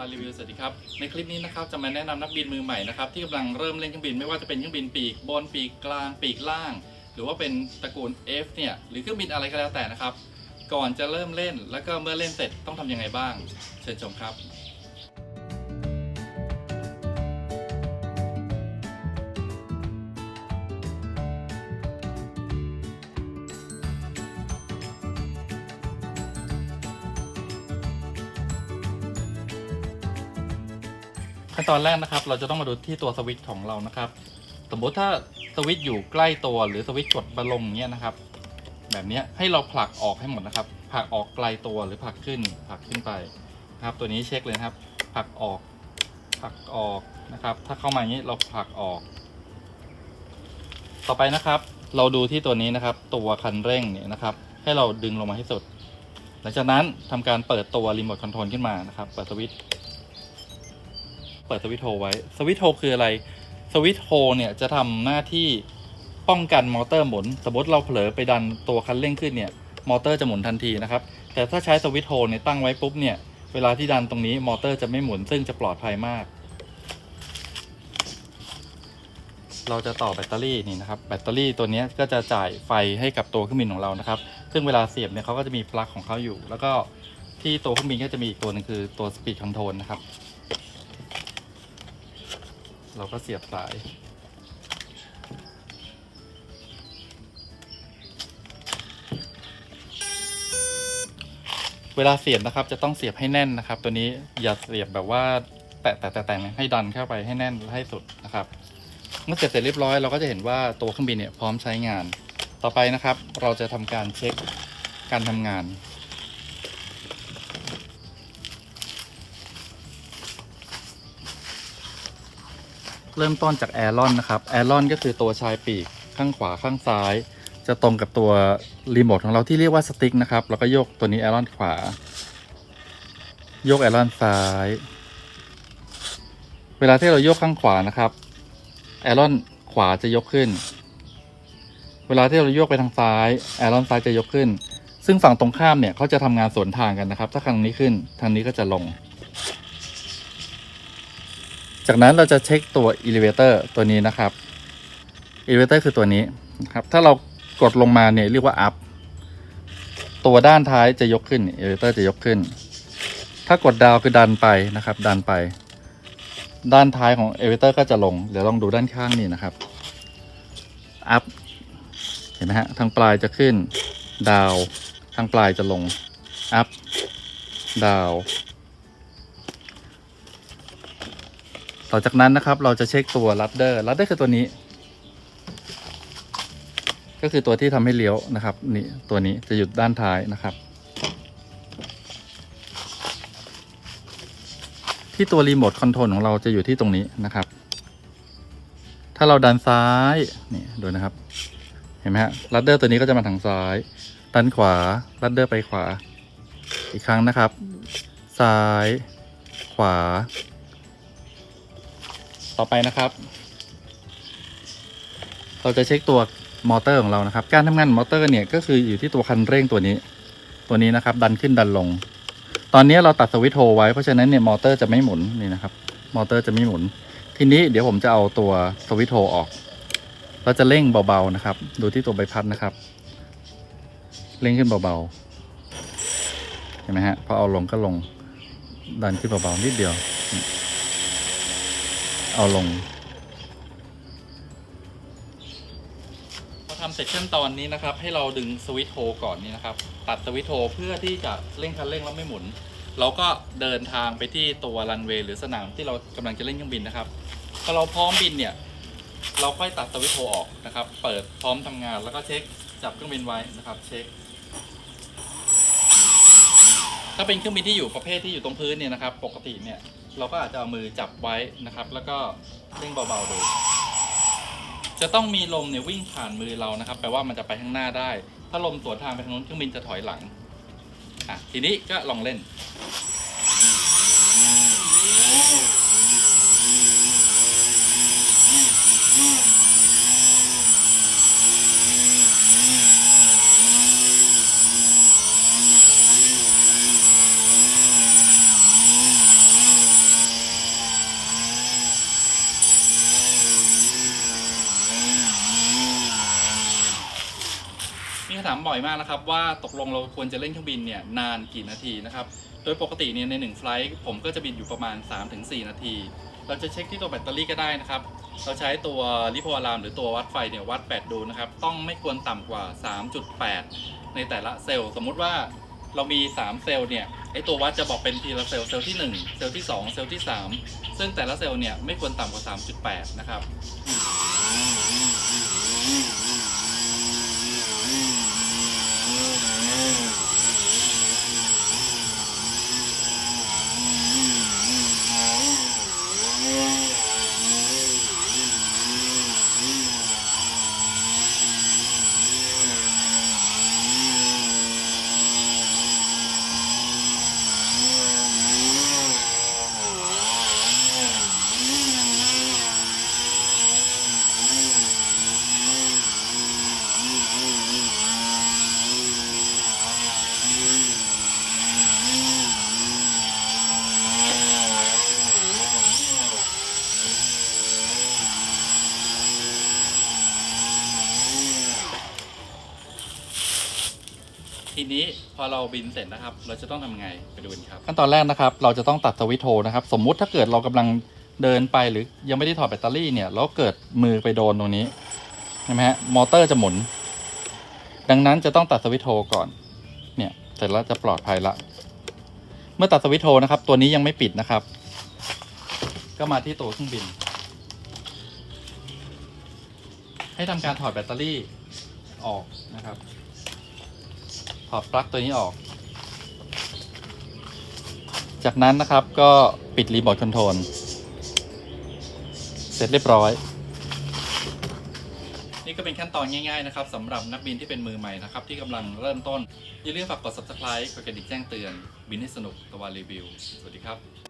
วารีวิวสวัสดีครับในคลิปนี้นะครับจะมาแนะนำนักบินมือใหม่นะครับที่กำลังเริ่มเล่นเครื่องบินไม่ว่าจะเป็นเครื่องบินปีกบนปีกกลางปีกล่าง หรือว่าเป็นตระกูล F เนี่ยหรือเครื่องบินอะไรก็แล้วแต่นะครับ ก่อนจะเริ่มเล่นแล้วก็เมื่อเล่นเสร็จต้องทำยังไงบ้าง เชิญชมครับ ขั้นตอนแรกนะครับ เราจะต้องมาดูที่ตัวสวิตช์ของเรานะครับ สมมติถ้าสวิตช์อยู่ใกล้ตัวหรือสวิตช์กดบอลลงเนี้ยนะครับ แบบนี้ให้เราผลักออกให้หมดนะครับผลักออกไกลตัวหรือผลักขึ้นผลักขึ้นไปนะครับ ตัวนี้เช็คเลยครับผลักออกผลักออกนะครับ ถ้าเข้ามาอย่างนี้เราผลักออก ต่อไปนะครับ เราดูที่ตัวนี้นะครับ ตัวคันเร่งเนี่ยนะครับ ให้เราดึงลงมาให้สุด หลังจากนั้นทำการเปิดตัวรีโมทคอนโทรลขึ้นมานะครับเปิดสวิตช์ เปิดสวิตช์โฮไว้ สวิตช์โฮคืออะไร สวิตช์โฮเนี่ยจะทำหน้าที่ป้องกันมอเตอร์หมุน สมมติเราเผลอไปดันตัวคันเร่งขึ้นเนี่ย มอเตอร์จะหมุนทันทีนะครับ แต่ถ้าใช้สวิตช์โฮเนี่ยตั้งไว้ปุ๊บเนี่ย เวลาที่ดันตรงนี้มอเตอร์จะไม่หมุนซึ่งจะปลอดภัยมาก เราจะต่อแบตเตอรี่นี่นะครับ แบตเตอรี่ตัวนี้ก็จะจ่ายไฟให้กับตัวเครื่องบินของเรานะครับ ซึ่งเวลาเสียบเนี่ยเขาก็จะมีปลั๊กของเขาอยู่ แล้วก็ที่ตัวเครื่องบินก็จะมีอีกตัวหนึงคือตัวสปีดคอนโทรลนะครับ เราก็เสียบสาย เวลาเสียบนะครับจะต้องเสียบให้แน่นนะครับ ตัวนี้อย่าเสียบแบบว่าแตะแตะแตะแตะให้ดันเข้าไปให้แน่นให้สุดนะครับ เมื่อเสร็จเสร็จเรียบร้อยเราก็จะเห็นว่าตัวเครื่องบินเนี่ยพร้อมใช้งาน ต่อไปนะครับ เราจะทำการเช็คการทำงาน เริ่มต้นจากแอรอนนะครับแอรอนก็คือตัวชายปีกข้างขวาข้างซ้าย จะตรงกับตัวรีโมทของเราที่เรียกว่าสติ๊กนะครับแล้วก็ยกตัวนี้แอรอนขวา ยกแอรอนซ้าย เวลาที่เรายกข้างขวานะครับแอรอนขวาจะยกขึ้น เวลาที่เราโยกไปทางซ้ายแอรอนซ้ายจะยกขึ้น ซึ่งฝั่งตรงข้ามเนี่ยเขาจะทำงานสวนทางกันนะครับ ถ้าทางนี้ขึ้นทางนี้ก็จะลง จากนั้นเราจะเช็คตัว elevator ตัวนี้นะครับ elevator คือตัวนี้นะครับ ถ้าเรากดลงมาเนี่ยเรียกว่า up ตัวด้านท้ายจะยกขึ้น elevator จะยกขึ้น ถ้ากดดาวคือดันไปนะครับ ดันไป ด้านท้ายของ elevator ก็จะลง เดี๋ยวลองดูด้านข้างนี่นะครับ up เห็นไหมฮะ ทางปลายจะขึ้น ดาว ทางปลายจะลง up ดาว ต่อจากนั้นนะครับเราจะเช็คตัว rudder rudder คือตัวนี้ ก็คือตัวที่ทำให้เลี้ยวนะครับนี่ตัวนี้จะอยู่ด้านท้ายนะครับ ที่ตัวรีโมทคอนโทรลของเราจะอยู่ที่ตรงนี้นะครับ ถ้าเราดันซ้ายนี่ดูนะครับ เห็นไหมฮะ rudder ตัวนี้ก็จะมาทางซ้ายดันขวา rudder ไปขวา อีกครั้งนะครับ ซ้าย ขวา ต่อไปนะครับ เราจะเช็คตัวมอเตอร์ของเรานะครับ การทำงานของมอเตอร์เนี่ยก็คืออยู่ที่ตัวคันเร่งตัวนี้ ตัวนี้นะครับ ดันขึ้นดันลง ตอนนี้เราตัดสวิตช์โฮไว้เพราะฉะนั้นเนี่ยมอเตอร์จะไม่หมุนนี่นะครับ มอเตอร์จะไม่หมุน ทีนี้เดี๋ยวผมจะเอาตัวสวิตช์โฮออก เราจะเร่งเบาๆนะครับ ดูที่ตัวใบพัดนะครับ เร่งขึ้นเบาๆ เห็นไหมฮะพอเอาลงก็ลงดันขึ้นเบาๆนิดเดียว เอาลง พอทำเสร็จขั้นตอนนี้นะครับ ให้เราดึงสวิตช์โฮก่อนนี่นะครับ ตัดสวิตช์โฮเพื่อที่จะเร่งคันเร่งแล้วไม่หมุน เราก็เดินทางไปที่ตัวรันเวย์หรือสนามที่เรากำลังจะเล่นเครื่องบินนะครับพอเราพร้อมบินเนี่ยเราค่อยตัดสวิตช์โฮออกนะครับ เปิดพร้อมทำงานแล้วก็เช็คจับเครื่องบินไว้นะครับ เช็ค ถ้าเป็นเครื่องบินที่อยู่ประเภทที่อยู่ตรงพื้นเนี่ยนะครับ ปกติเนี่ย เราก็อาจจะเอามือจับไว้นะครับ แล้วก็เร่งเบาๆดู จะต้องมีลมเนี่ยวิ่งผ่านมือเรานะครับ แปลว่ามันจะไปข้างหน้าได้ ถ้าลมสวนทางไปทางนู้นเครื่องบินจะถอยหลังอะทีนี้ก็ลองเล่น บ่อยมากนะครับ ว่าตกลงเราควรจะเล่นเครื่องบินเนี่ยนานกี่นาทีนะครับ โดยปกติเนี่ยในหนึ่งไฟลท์ผมก็จะบินอยู่ประมาณ 3-4 นาที เราจะเช็คที่ตัวแบตเตอรี่ก็ได้นะครับ เราใช้ตัวลิโพอลามหรือตัววัดไฟเนี่ยวัดแบตดูนะครับ ต้องไม่ควรต่ำกว่า 3.8 ในแต่ละเซลล์ สมมุติว่าเรามี 3 เซลล์เนี่ยไอตัววัดจะบอกเป็นทีละเซลล์เซลล์ที่ 1 เซลล์ที่ 2 เซลล์ที่ 3 ซึ่งแต่ละเซลล์เนี่ยไม่ควรต่ำกว่า 3.8 นะครับ ทีนี้พอเราบินเสร็จนะครับ เราจะต้องทำไงไปดูกันครับ ขั้นตอนแรกนะครับ เราจะต้องตัดสวิตช์โทรนะครับ สมมุติถ้าเกิดเรากำลังเดินไปหรือยังไม่ได้ถอดแบตเตอรี่เนี่ยแล้วเกิดมือไปโดนตรงนี้ใช่ไหมฮะมอเตอร์จะหมุน ดังนั้นจะต้องตัดสวิตช์โทรก่อน เนี่ยเสร็จแล้วจะปลอดภัยละ เมื่อตัดสวิตช์โทรนะครับ ตัวนี้ยังไม่ปิดนะครับ ก็มาที่ตัวเครื่องบิน ให้ทำการถอดแบตเตอรี่ออกนะครับ ถอดปลั๊กตัวนี้ออก จากนั้นนะครับก็ปิดรีโมทคอนโทรล เสร็จเรียบร้อย นี่ก็เป็นขั้นตอนง่ายๆนะครับสำหรับนักบินที่เป็นมือใหม่นะครับ ที่กำลังเริ่มต้น อย่าลืมฝากกด subscribe กดกระดิ่งแจ้งเตือน บินให้สนุกตะวันรีวิว สวัสดีครับ